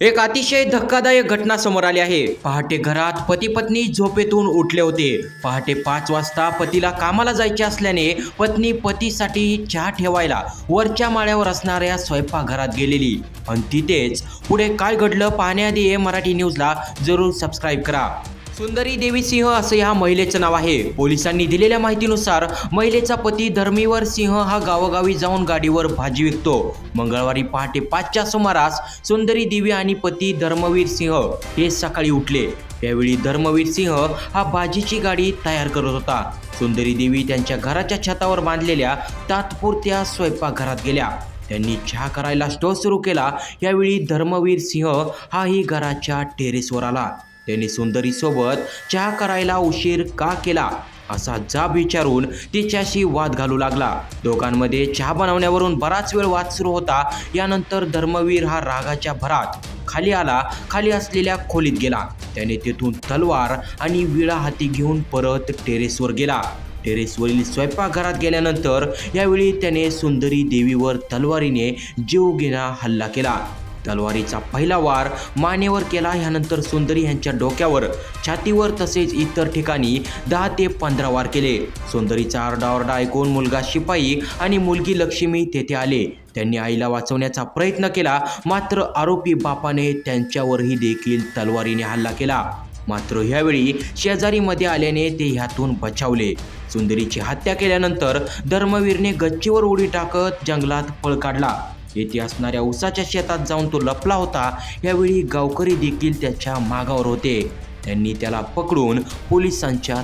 एक अतिशय धक्कादायक घटना समोर आली आहे. पहाटे घरात पती पत्नी झोपेतून उठले होते. पहाटे पाच वाजता पतीला कामाला जायचे असल्याने पत्नी पतीसाठी चहा ठेवायला वरच्या माळ्यावर असणाऱ्या स्वयंपाकघरात गेलेली. आणि तिथेच पुढे काय घडलं पाहण्याआधी हे मराठी न्यूजला जरूर सबस्क्राईब करा. सुंदरी देवी सिंह असं ह्या महिलेचं नाव आहे. पोलिसांनी दिलेल्या माहितीनुसार महिलेचा पती धर्मीवर सिंह हा गावोगावी जाऊन गाडीवर भाजी विकतो. मंगळवारी पहाटे पाचच्या सुमारास सुंदरी देवी आणि पती धर्मवीर सिंह हे सकाळी उठले. त्यावेळी धर्मवीर सिंह हा भाजीची गाडी तयार करत होता. सुंदरी देवी त्यांच्या घराच्या छतावर बांधलेल्या तात्पुरत्या स्वयंपाकघरात गेल्या. त्यांनी चहा करायला स्टोव सुरू केला. यावेळी धर्मवीर सिंह हाही घराच्या टेरेसवर आला. त्यांनी सुंदरीसोबत चहा करायला उशीर का केला असा जाब विचारून तिच्याशी वाद घालू लागला. दोघांमध्ये चहा बनवण्यावरून बराच वेळ वाद सुरू होता. यानंतर धर्मवीर हा रागाच्या भरात खाली आला खाली असलेल्या खोलीत गेला. त्याने तेथून तलवार आणि विळा हाती घेऊन परत टेरेसवर गेला. टेरेसवरील स्वयंपाकघरात गेल्यानंतर यावेळी त्याने सुंदरी देवीवर तलवारीने जीव घेणा हल्ला केला. तलवारीचा पहिला वार मानेवर केला. ह्यानंतर सुंदरी यांच्या डोक्यावर छातीवर तसेच इतर ठिकाणी दहा ते पंधरा वार केले. सुंदरीचा आरडाओरडा ऐकून मुलगा शिपाई आणि मुलगी लक्ष्मी तेथे आले. त्यांनी आईला वाचवण्याचा प्रयत्न केला मात्र आरोपी बापाने त्यांच्यावरही देखील तलवारीने हल्ला केला. मात्र ह्यावेळी शेजारीमध्ये आल्याने ते ह्यातून बचावले. सुंदरीची हत्या केल्यानंतर धर्मवीरने गच्चीवर उडी टाकत जंगलात पळ काढला. येथे असणाऱ्या उसाच्या शेतात जाऊन तो लपला होता. यावेळी गावकरी देखील त्याच्या मागावर होते. त्यांनी त्याला पकडून पोलिसांच्या